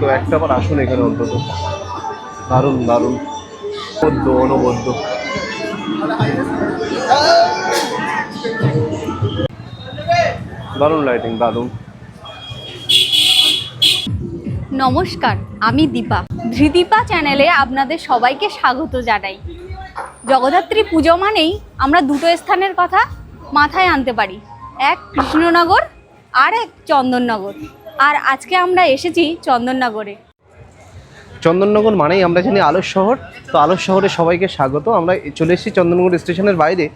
তো একটা আবার আসুন এখানে অন্তত। দারুণ দারুণ। বদ্ধ, অনবদ্য। দারুণ লাইটিং দারুণ। নমস্কার, আমি দীপা। ধৃদীপা চ্যানেলে আপনাদের সবাইকে স্বাগত জানাই। জগদ্ধাত্রী পুজো মানেই আমরা দুটো স্থানের কথা মাথায় আনতে পারি। এক কৃষ্ণনগর আর এক চন্দননগর। আর আজকে আমরা এসেছি চন্দননগরে। চন্দননগর মানেই আমরা জানি আলোর শহর। তো আলোর শহরে সবাইকে স্বাগত। আমরা চলে এসেছি চন্দননগর স্টেশনের বাইরে।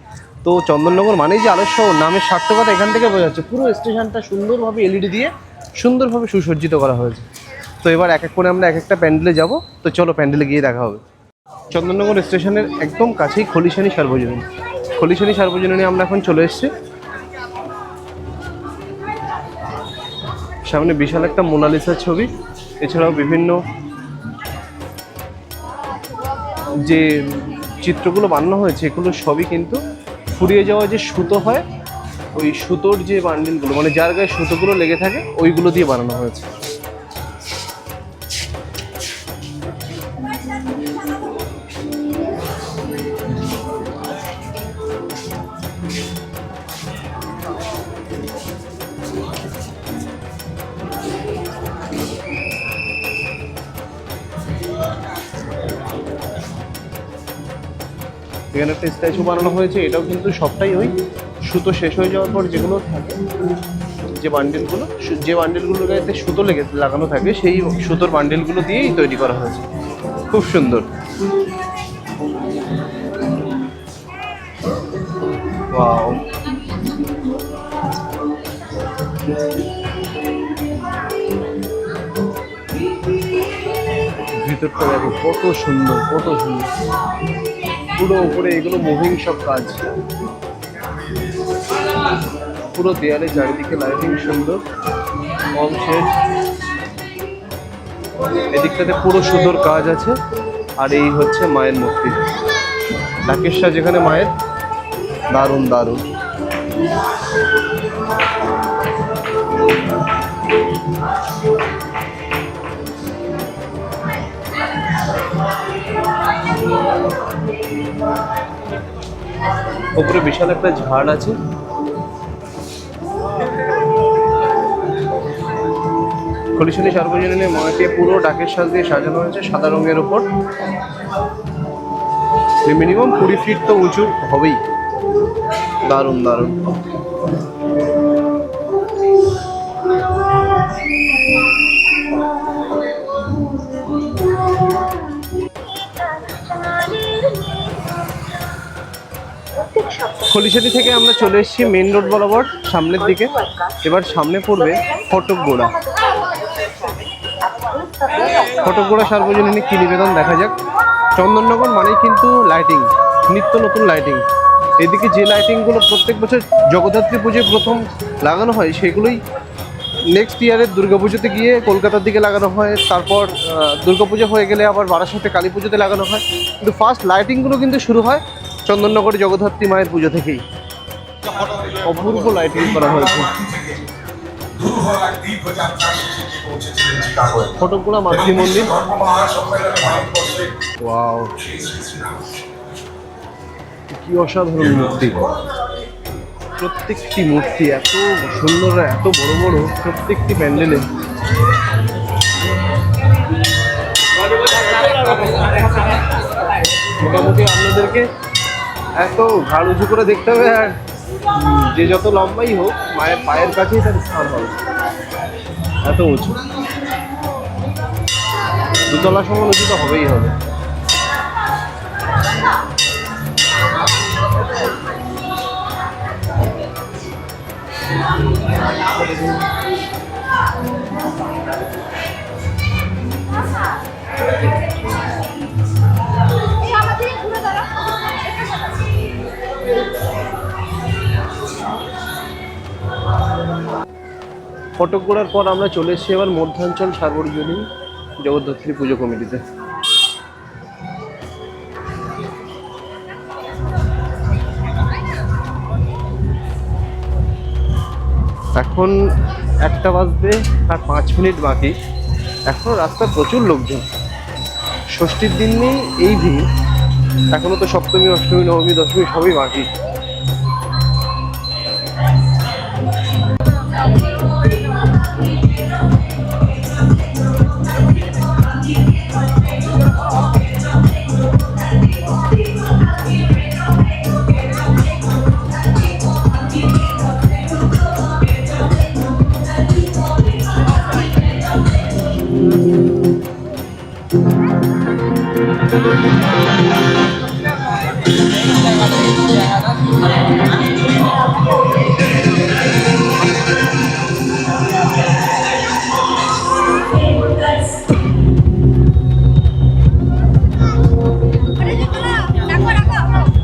তো চন্দননগর মানেই যে আলোর শহর, নামের সার্থকতা এখান থেকে বোঝা যাচ্ছে। পুরো স্টেশনটা সুন্দরভাবে এলইডি দিয়ে সুন্দরভাবে সুসজ্জিত করা হয়েছে। তো এবার এক এক করে আমরা এক একটা প্যান্ডেলে যাব। তো চলো প্যান্ডেলে গিয়ে দেখা হবে। চন্দননগর স্টেশনের একদম কাছেই খলিশানি সার্বজনীন। খলিশানি সার্বজনীনে আমরা এখন চলে এসেছি। সামনে বিশাল একটা মোনালিসার ছবি। এছাড়াও বিভিন্ন যে চিত্রগুলো বানানো হয়েছে, এগুলো সবই কিন্তু ফুরিয়ে যাওয়া যে সুতো হয়, ওই সুতোর যে বান্ডিলগুলো মানে যার গায়ে সুতোগুলো লেগে থাকে, ওইগুলো দিয়ে বানানো হয়েছে। এখানে একটা স্ট্যাচু বানানো হয়েছে, এটাও কিন্তু সবটাই ওই সুতো শেষ হয়ে যাওয়ার পর যেগুলো থাকে, যে বান্ডেলগুলো যে বান্ডেলগুলো গায়েতে সুতো লেগে, লাগানো থাকে, সেই সুতোর বান্ডেলগুলো দিয়েই তৈরি করা হয়েছে। খুব সুন্দর। ভিতরটা দেখো কত সুন্দর কত সুন্দর। পুরো উপরে এগুলো মুভিং সব কাজ। পুরো দেয়ালে চারিদিকে লাইটিং সুন্দর কম এদিকটাতে পুরো সুন্দর কাজ আছে, আর এই হচ্ছে মায়ের মূর্তি। ডাকেশ্বর যেখানে মায়ের, দারুণ দারুণ। উপরে বিশাল একটা ঝাড় আছে। খলিশনি সার্বজনীনে মাটি পুরো ডাকের সাজ দিয়ে সাজানো হয়েছে সাদা রঙের ওপর মিনিমাম কুড়ি ফিট তো উঁচু হবেই। দারুণ দারুণ। খলিশানি থেকে আমরা চলে এসেছি মেন রোড বরাবর, সামনের দিকে। এবার সামনে পড়বে ফটকগোড়া ফটকগোড়া সার্বজনীনে কি নিবেদন, দেখা যাক। চন্দননগর মানেই কিন্তু লাইটিং নিত্য নতুন লাইটিং এদিকে যে লাইটিংগুলো প্রত্যেক বছর জগদ্ধাত্রী পুজোয় প্রথম লাগানো হয়, সেগুলোই নেক্সট ইয়ারের দুর্গাপুজোতে গিয়ে কলকাতার দিকে লাগানো হয়। তারপর দুর্গাপুজো হয়ে গেলে আবার বারাসাতে কালী পুজোতে লাগানো হয়। কিন্তু ফার্স্ট লাইটিংগুলো কিন্তু শুরু হয় চন্দননগরে জগদ্ধাত্রী মায়ের পুজো থেকেই অপূর্ব লাইটিং করা হয়েছে। ফটকগুলা মাতৃ মন্দির ওয়াও। কি অসাধারণ মূর্তি প্রত্যেকটি মূর্তি এত সুন্দর, এত বড় বড়, প্রত্যেকটি প্যান্ডেলে মোটামুটি আপনাদেরকে এত ঘাড় উঁচু করে দেখতে হবে আর যে যত লম্বাই হোক, মায়ের পায়ের কাছেই তার স্থান হবে। এত উঁচু। দুতলা সমান উঁচু তো হবেই হবে। ফটক করার পর আমরা চলে এসেছি এবার মধ্যাঞ্চল সার্বজনীন জগদ্ধাত্রী পুজো কমিটিতে। এখন একটা বাজতে আর পাঁচ মিনিট বাকি। এখনও রাস্তায় প্রচুর লোকজন। ষষ্ঠীর দিন নেই, এই ভিড় এখনও তো সপ্তমী, অষ্টমী, নবমী, দশমী সবই বাকি।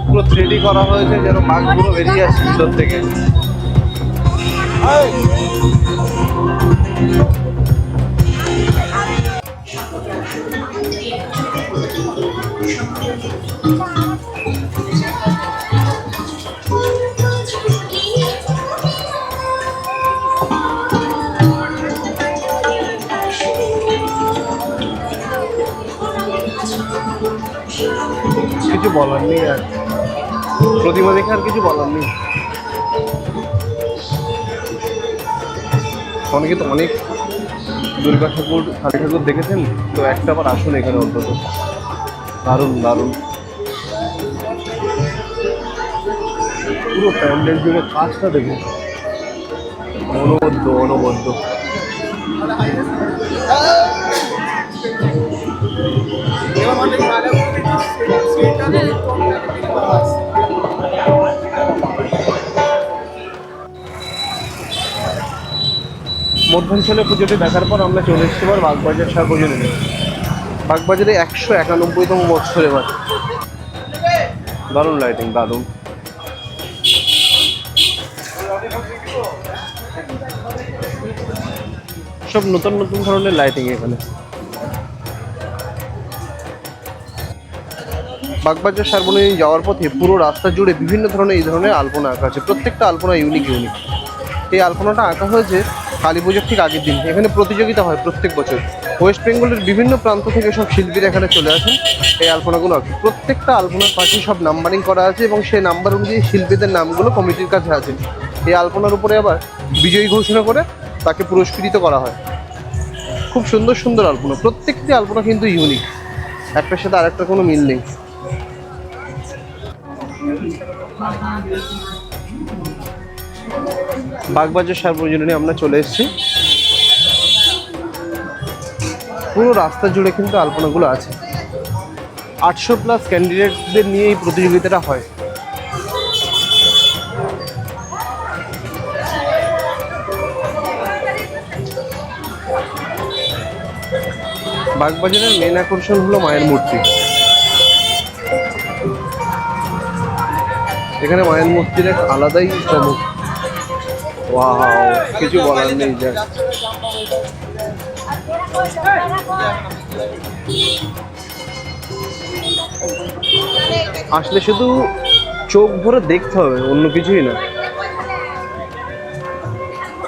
পুরো থ্রিডি করা হয়েছে যেন বাঘগুলো বেরিয়ে আসছে ভিতর থেকে। বলার নেই আর। প্রতিমা দেখে আর কিছু বলার নেই। অনেকে তো অনেক দুর্গা ঠাকুর, কালী ঠাকুর দেখেছেন, তো একটা আবার আসুন এখানে অন্তত। দারুণ দারুণ। পুরো প্যান্ডেল জুড়ে কাজটা দেখুন। অনবদ্য অনবদ্য। মধ্যাঞ্চলে পুজোটি দেখার পর আমরা চলে এসেছি এবার বাগবাজার সার্বজনীনে বাগবাজারে একশো একানব্বইতম বছর এবার দারুণ লাইটিং দারুণ। সব নতুন নতুন ধরনের লাইটিং এখানে। বাগবাজার সার্বজনীন যাওয়ার পথে পুরো রাস্তা জুড়ে বিভিন্ন ধরনের এই ধরনের আলপনা আঁকা আছে। প্রত্যেকটা আলপনা ইউনিক ইউনিক এই আলপনাটা আঁকা হয়েছে কালী পুজোর ঠিক আগের দিন। এখানে প্রতিযোগিতা হয় প্রত্যেক বছর। ওয়েস্ট বেঙ্গলের বিভিন্ন প্রান্ত থেকে সব শিল্পীরা এখানে চলে আসেন এই আলপনাগুলো আঁকে প্রত্যেকটা আলপনার পাশে সব নাম্বারিং করা আছে এবং সেই নাম্বার অনুযায়ী শিল্পীদের নামগুলো কমিটির কাছে আছে। এই আলপনার উপরে আবার বিজয়ী ঘোষণা করে তাকে পুরস্কৃত করা হয়। খুব সুন্দর সুন্দর আলপনা। প্রত্যেকটি আলপনা কিন্তু ইউনিক একটার সাথে আরেকটার কোনো মিল নেই। বাগবাজার সার্বজনীনে আমরা চলে এসেছি। পুরো রাস্তা জুড়ে কিন্তু আলপনাগুলো আছে। আটশো প্লাস ক্যান্ডিডেটদের নিয়ে এই প্রতিযোগিতাটা হয়। বাগবাজারের মেন আকর্ষণ হলো মায়ের মূর্তি। এখানে মায়ের মূর্তির এক আলাদাই চমক। কিছু বলার নেই যা আসলে শুধু চোখ ভরে দেখতে হবে, অন্য কিছুই না।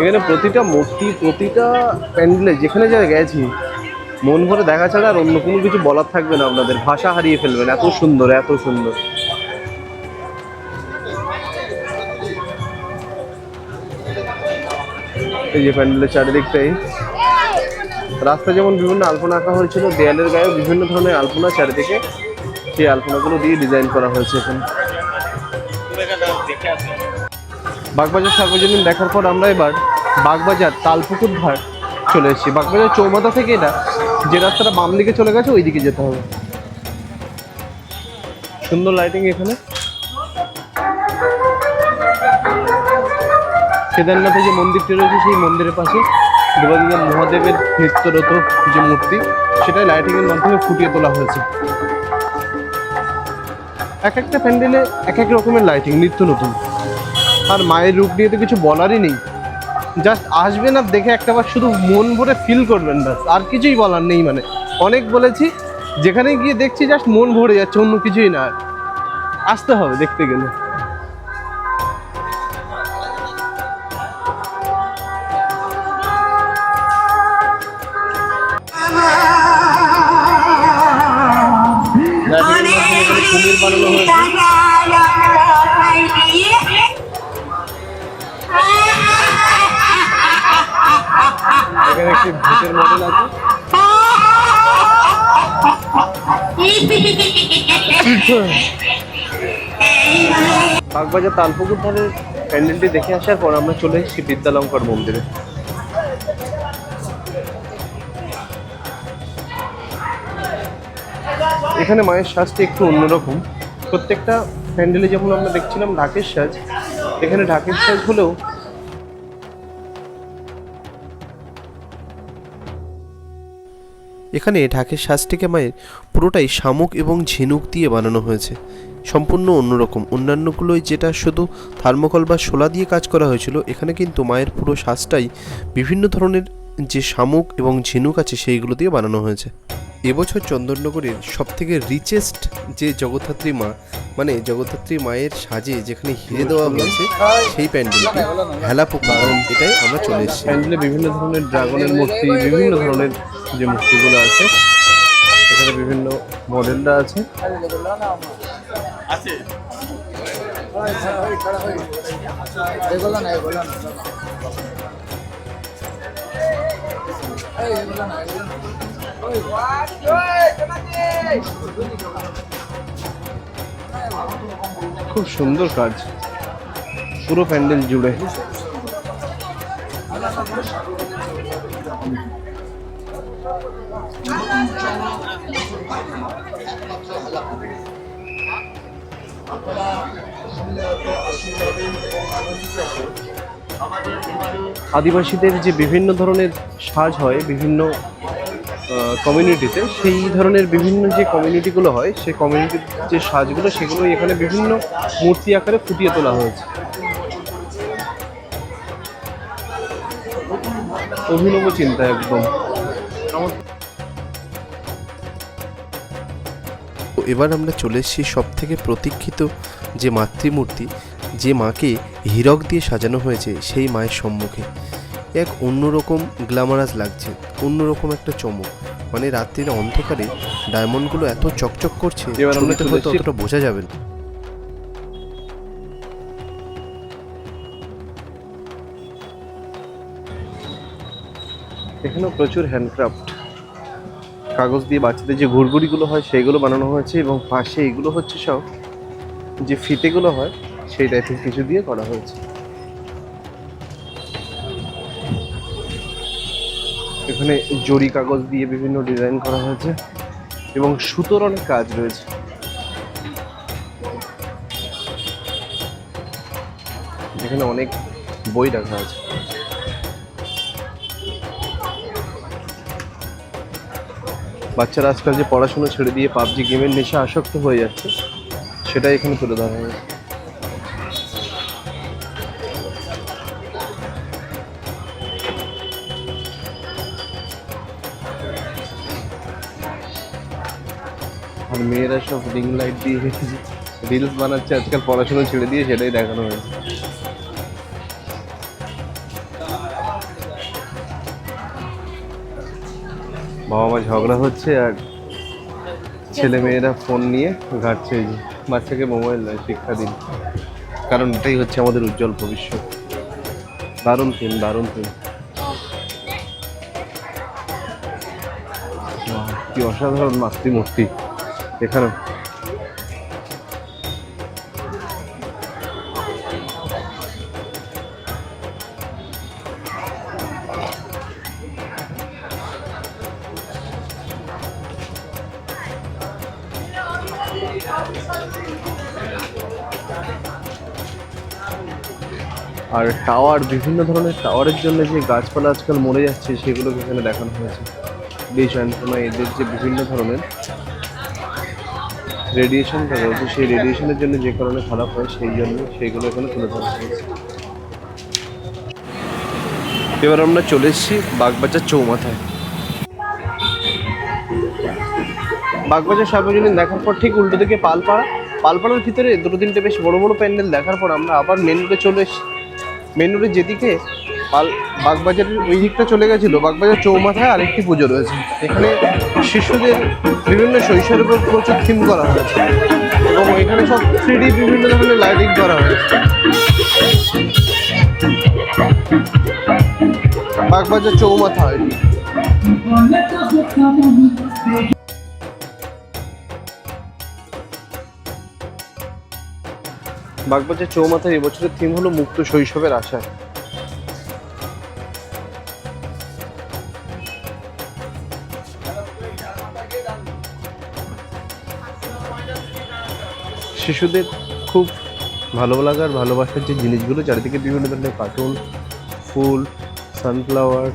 এখানে প্রতিটা মূর্তি, প্রতিটা প্যান্ডেলে যেখানে যা গেছি, মন ভরে দেখা ছাড়া আর অন্য কোনো কিছু বলার থাকবে না আপনাদের। ভাষা হারিয়ে ফেলবেন, এত সুন্দর এত সুন্দর। এই যে প্যান্ডেলের চারিদিকটাই। রাস্তা যেমন বিভিন্ন আলপনা আঁকা হয়েছিল, দেয়ালের গায়েও বিভিন্ন ধরনের আলপনা চারিদিকে সেই আলপনাগুলো দিয়ে ডিজাইন করা হয়েছে এখানে। বাগবাজার সার্বজনীন দেখার পর আমরা এবার বাগবাজার তালপুকুর ধার চলে এসেছি। বাগবাজার চৌমাথা থেকে এটা যে রাস্তাটা বাম দিকে চলে গেছে ওই দিকে যেতে হবে। সুন্দর লাইটিং এখানে। কেদারনাথে যে মন্দিরটি রয়েছে, সেই মন্দিরের পাশে দেবাদিদেব মহাদেবের নৃত্যরত যে মূর্তি, সেটাই লাইটিংয়ের মাধ্যমে ফুটিয়ে তোলা হয়েছে। এক একটা প্যান্ডেলে এক এক রকমের লাইটিং নিত্য নতুন। আর মায়ের রূপ নিয়ে তো কিছু বলারই নেই। জাস্ট আসবেন আর দেখে একটাবার শুধু মন ভরে ফিল করবেন ব্যাস, আর কিছুই বলার নেই মানে। অনেক বলেছি, যেখানে গিয়ে দেখছি জাস্ট মন ভরে যাচ্ছে, অন্য কিছুই না। আসতে হবে দেখতে গেলে। বাগবাজার তালপুকুর ধারের প্যান্ডেলটি দেখে আসার পর আমরা চলে এসেছি বিদ্যালঙ্কর মন্দিরে। এখানে মায়ের সাজটি একটু অন্যরকম। প্রত্যেকটা প্যান্ডেলে যেমন আমরা দেখছিলাম ঢাকের সাজ, এখানে ঢাকের সাজ হলেও এখানে ঢাকের শাস্তিকে মায়ের পুরোটাই শামুক এবং ঝিনুক দিয়ে বানানো হয়েছে। সম্পূর্ণ অন্যরকম। অন্যান্যগুলোই যেটা শুধু থার্মোকল বা শোলা দিয়ে কাজ করা হয়েছিল, এখানে কিন্তু মায়ের পুরো শ্বাসটাই বিভিন্ন ধরনের যে শামুক এবং ঝিনুক আছে সেইগুলো দিয়ে বানানো হয়েছে। এবছর চন্দননগরের সবথেকে রিচেস্ট যে জগদ্ধাত্রী মা মানে জগদ্ধাত্রী মায়ের সাজে যেখানে হিরে দেওয়া হয়েছে সেই প্যান্ডেলটি হেলা পোকা এটাই আমরা চলে এসেছি। প্যান্ডেলে বিভিন্ন ধরনের ড্রাগনের মূর্তি বিভিন্ন ধরনের যে মূর্তিগুলো আছে এখানে বিভিন্ন মডেলরা আছে। খুব সুন্দর কাজ। পুরো প্যান্ডেল জুড়ে। আদিবাসীদের যে বিভিন্ন ধরনের সাজ হয় বিভিন্ন কমিউনিটিতে সেই ধরনের বিভিন্ন যে কমিউনিটিগুলো হয়, সেই কমিউনিটির যে সাজগুলো সেগুলো এখানে বিভিন্ন মূর্তি আকারে ফুটিয়ে তোলা হয়েছে। অভিনব চিন্তা একদম। এবার আমরা চলে এসেছি সব থেকে প্রতীক্ষিত যে মাতৃমূর্তি, যে মাকে হীরক দিয়ে সাজানো হয়েছে সেই মায়ের সম্মুখে। এক অন্যরকম গ্ল্যামারাস লাগছে অন্যরকম একটা চমক। মানে রাত্রির অন্ধকারে ডায়মন্ডগুলো এত চকচক করছে এবার ছবিতে হয়তো অতটা বোঝা যাবে না। এখানেও প্রচুর হ্যান্ডক্রাফট কাগজ দিয়ে বাচ্চাদের যে ঘুরঘুরিগুলো হয় সেইগুলো বানানো হয়েছে এবং পাশে এগুলো হচ্ছে সব যে ফিতেগুলো হয় সেই টাইপের কিছু দিয়ে করা হয়েছে। এখানে জরি কাগজ দিয়ে বিভিন্ন ডিজাইন করা হয়েছে এবং সুতোর অনেক কাজ রয়েছে। এখানে অনেক বই রাখা আছে। বাচ্চারা আজকাল যে পড়াশোনা ছেড়ে দিয়ে পাবজি গেমের নেশা আসক্ত হয়ে যাচ্ছে, সেটাই এখানে তুলে ধরা হয়েছে। মেয়েরা সব রিং লাইট দিয়ে রিলস বানাচ্ছে, আজকাল পড়াশোনা ছেড়ে দিয়ে সেটাই দেখানো হয়েছে। বাবা মা ঝগড়া হচ্ছে আর ছেলে মেয়েরা ফোন নিয়ে ঘাটছে যে। বাচ্চাকে মোবাইল শিক্ষা দিন। কারণ এটাই হচ্ছে আমাদের উজ্জ্বল ভবিষ্যৎ। দারুণ থিম দারুণ থিম কি অসাধারণ মাতৃমূর্তি। এখানে আর টাওয়ার, বিভিন্ন ধরনের টাওয়ারের জন্য যে গাছপালা আজকাল মরে যাচ্ছে, সেগুলোকে এখানে দেখানো হয়েছে। ডিশ অ্যান্টেনা এদের যে বিভিন্ন ধরনের রেডিয়েশনটা রয়েছে, সেই রেডিয়েশনের জন্য যে কারণে খারাপ হয়, সেই জন্য সেইগুলো এখানে তুলে ধরা হয়েছে। এবার আমরা চলে এসেছি বাগবাজার চৌমাথায়। বাগবাজার সার্বজনীন দেখার পর ঠিক উল্টো দিকে পালপাড়া। পালপাড়ার ভিতরে দুটো তিনটে বেশ বড় বড় প্যান্ডেল দেখার পর আমরা আবার মেন রোডে চলে এসেছি। মেন রোডে যেদিকে বাগবাজারের ওই দিকটা চলে গেছিল, বাগবাজার চৌমাথায় আরেকটি পুজো রয়েছে। এখানে শিশুদের বিভিন্ন শৈশবের উপর প্রচুর থিম করা হয়েছে। এবং এখানে সব থ্রি বিভিন্ন ধরনের লাইটিং করা হয়েছে। বাগবাজার চৌমাথা এটি বাগবাজার চৌমাথায় এবছরের থিম হলো মুক্ত শৈশবের আশা শিশুদের খুব ভালো লাগার, ভালোবাসার যে জিনিসগুলো, চারিদিকে বিভিন্ন ধরনের কার্টুন ফুল সানফ্লাওয়ার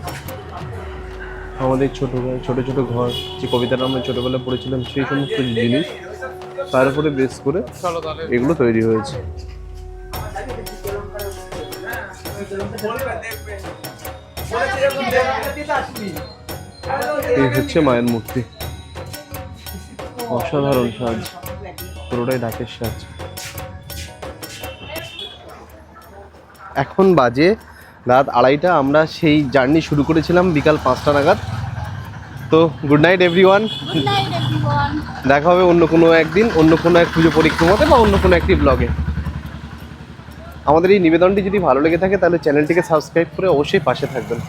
আমাদের ছোটো ছোটো ছোটো ঘর, যে কবিতাটা আমরা ছোটোবেলায় পড়েছিলাম, সেই সমস্ত জিনিস, তার উপরে বেস করে এগুলো তৈরি হয়েছে। এই হচ্ছে মায়ের মূর্তি। অসাধারণ সাজ। পুরোটাই ডাকের সাজ এখন বাজে রাত আড়াইটা আমরা সেই জার্নি শুরু করেছিলাম বিকাল পাঁচটা নাগাদ। তো গুড নাইট এভরিওয়ান দেখা হবে অন্য কোনো একদিন অন্য কোনো এক পুজো পরিক্রমাতে বা অন্য কোনো একটি ব্লগে আমাদের এই নিবেদনটি যদি ভালো লেগে থাকে তাহলে চ্যানেলটিকে সাবস্ক্রাইব করে অবশ্যই পাশে থাকবেন।